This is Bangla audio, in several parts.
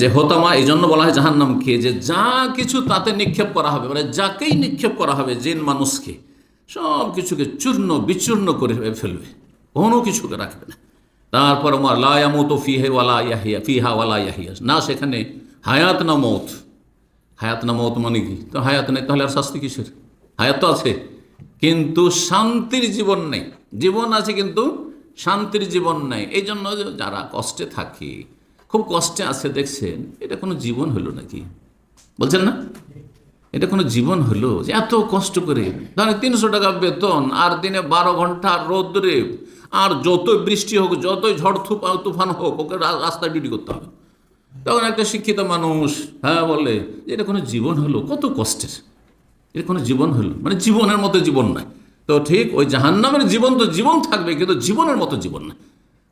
যে হোতামা, এই জন্য বলা হয় জাহান্নামকে যে যা কিছু তাতে নিক্ষেপ করা হবে মানে যাকেই নিক্ষেপ করা হবে, জিন মানুষকে, সব কিছুকে চূর্ণ বিচূর্ণ করে ফেলবে, কোনো কিছুকে রাখবে না। তারপর আমার লায়ামত ফিহে ওয়ালা ইয়াহিয়া, ফিহা ওয়ালা ইয়াহিয়া। না, সেখানে হায়াত না মৌত। হায়াত না মৌত মানে কি? তো হায়াত নেই, তাহলে আর শাস্তি কিসের? হায়াত তো আছে, কিন্তু শান্তির জীবন নেই। জীবন আছে, কিন্তু শান্তির জীবন নেই। এই জন্য যারা কষ্টে থাকে খুব কষ্টে আছে, দেখছেন, এটা কোনো জীবন হলো নাকি? বলছেন না? এটা কোনো জীবন হলো যে এত কষ্ট করে, ধরেন তিনশো টাকা বেতন, আর দিনে বারো ঘণ্টা রোদ্রে আর যতই বৃষ্টি হোক, যতই ঝড় তুফা- তুফান হোক, ওকে রাস্তায় ডিউটি করতে হবে। তখন একটা শিক্ষিত মানুষ হ্যাঁ বলে এটা কোনো জীবন হলো, কত কষ্টের। এটা কোনো জীবন হলো মানে জীবনের মতো জীবন নয়। তো ঠিক ওই জাহান্নামের জীবন তো জীবন থাকবে, কিন্তু জীবনের মতো জীবন না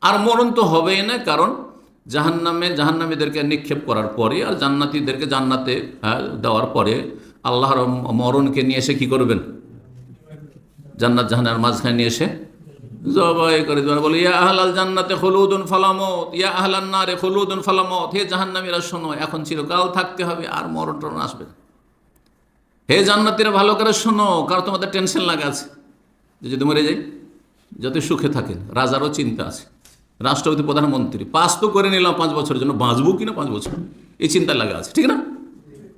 আর মরণ তো হবেই না, কারণ জাহান্নামে জাহান্নামীদেরকে নিক্ষেপ করার পরে আর জান্নাতীদেরকে জান্নাতে হ্যাঁ, দেওয়ার পরে আল্লাহর মরণকে নিয়ে এসে কি করবেন? জান্নাত জাহান্নার মাঝখানে নিয়ে এসে জবাই করে দেবেন। বলে ইয়া আহলাল জান্নাতে হলুদুন ফালামত ইয়া আহলান নারে হলুদুন ফালামত হে জাহান্নামীরা শোনো এখন চিরকাল থাকতে হবে আর মরণ টরণ আসবে হে জান্নাতিরা ভালো করে শোনো কারণ তোমাদের টেনশন লাগা আছে। যদি মরে যাই যত সুখে থাকেন রাজারও চিন্তা আছে। রাষ্ট্রপতি, প্রধানমন্ত্রী, পাস তো করে নিলাম পাঁচ বছরের জন্য, বাঁচবো কিনা পাঁচ বছর? এই চিন্তা লাগা আছে, ঠিক না?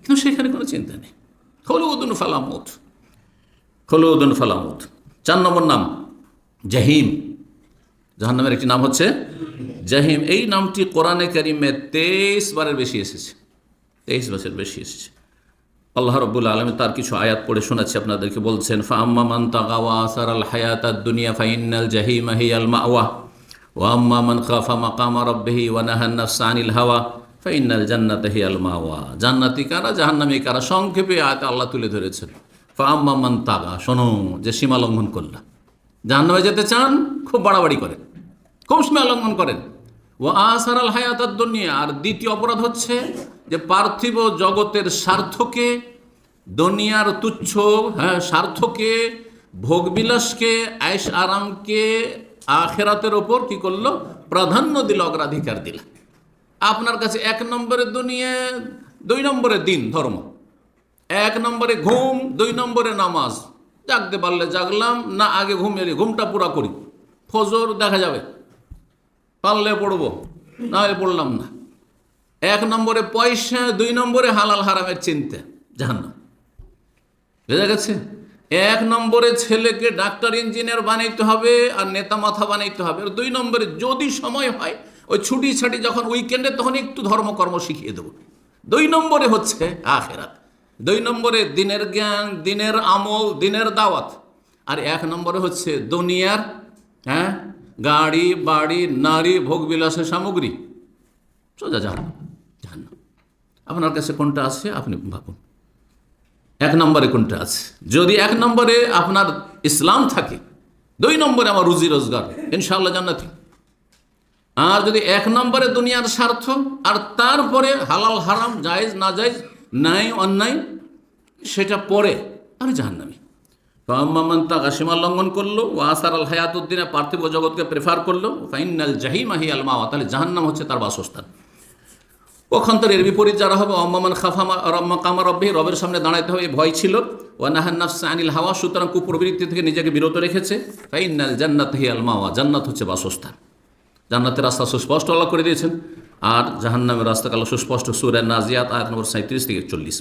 কিন্তু সেখানে কোনো চিন্তা নেই। হলুদুন ফালামত খলুদুন ফালামুদ। চার নম্বর নাম, জাহিম। জাহান্নামের একটি নাম হচ্ছে জাহিম। এই নামটি কোরআনে কারিমে তেইশ বারের বেশি এসেছে। তেইশ বছর বেশি এসেছে। আল্লাহ রব্বুল আলমী তার কিছু আয়াত পড়ে শোনাচ্ছি, আপনাদেরকে বলছেন ফাম্মা মান তাগাওয়া আসার আল হায়াত দুনিয়া ফাইনাল জাহিম আহি আল মাওয়া। ও আম্মা মান খাফা মাকামা রব্বিহি ওয়া নাহান নাফসা আনিল হাওয়া ফাইনাল জান্নাত হি আল মাওয়া। জান্নাতি কারা, জাহান্নামী কারা? সংক্ষেপে আয়াত আল্লাহ তুলে ধরেছেন। ফাম্মা মান তাগা, শোনো যে সীমা লঙ্ঘন করলা। জাহান্নামে যেতে চান, খুব বাড়াবাড়ি করেন। খুব সীমা লঙ্ঘন করেন। ও আসার আল হায়াত দুনিয়া। আর দ্বিতীয় অপরাধ হচ্ছে যে পার্থিব জগতের স্বার্থকে, দুনিয়ার তুচ্ছ হ্যাঁ স্বার্থকে, ভোগবিলাসকে আয়স আরামকে আখেরাতের ওপর কি করল? প্রাধান্য দিল অগ্রাধিকার দিল। আপনার কাছে এক নম্বরে দুনিয়া, দুই নম্বরে দিন, ধর্ম। এক নম্বরে ঘুম, দুই নম্বরে নামাজ। জাগতে পারলে জাগলাম, না আগে ঘুম এলি ঘুমটা পুরা করি। ফজর দেখা যাবে। পারলে পড়ব না হলে পড়লাম না। এক নম্বরে পয়সা, দুই নম্বরে হালাল হারামের চিন্তা। জাহান্নাম। বোঝা গেছে? এক নম্বরে ছেলেকে ডাক্তার, ইঞ্জিনিয়ার বানাইতে হবে আর নেতা মাথা বানাইতে হবে। আর দুই নম্বরে যদি সময় হয়, ওই ছুটি ছাটি যখন উইকেন্ডে তখন একটু ধর্মকর্ম শিখিয়ে দেবো। দুই নম্বরে হচ্ছে আখেরাত। দুই নম্বরে দিনের জ্ঞান, দিনের আমল, দিনের দাওয়াত। আর এক নম্বরে হচ্ছে দুনিয়ার হ্যাঁ গাড়ি, বাড়ি, নারী, ভোগবিলাসের সামগ্রী। সোজা জাহান জাহান্নাম। আপনার কাছে কোনটা আছে? আপনি ভাবুন। এক নম্বরে কোনটা আছে? যদি এক নম্বরে আপনার ইসলাম থাকে, দুই নম্বরে আমার রুজি রোজগার, ইনশাআল্লাহ জান্নাতি। আর যদি এক নম্বরে দুনিয়ার স্বার্থ, আর তারপরে হালাল, হারাম, জায়েজ না জায়েজ নাই অন্যায়, সেটা পরে আমি জাহান্নামি। ফাম্মান তাকা সীমা লঙ্ঘন করল ও আসার আল হায়াতুদ্দিনে, পার্থিব জগৎকে প্রেফার করল ফাইনাল জাহিম আহি আল মাওয়া, তাহলে জাহান্নাম হচ্ছে তার বাসস্থান। পক্ষান্তর এর বিপরীত যারা হবে অম্মান খাফামা কামা রব্বি রবের সামনে দাঁড়াইতে হবে ভয় ছিল। ও নাফসা আনিল হাওয়া, সুতরাং কুপ্রবৃত্তি থেকে নিজেকে বিরত রেখেছে। ফাইনাল জান্নাত হি আল মাওয়া, জান্নাত হচ্ছে বাসস্থান। জান্নাতের রাস্তা সুস্পষ্ট আল্লাহ করে দিয়েছেন। আর জাহান্নামের রাস্তা কালো সুস্পষ্ট সুরের নাজিয়াত, আয়াত নম্বর সাঁত্রিশ থেকে চল্লিশ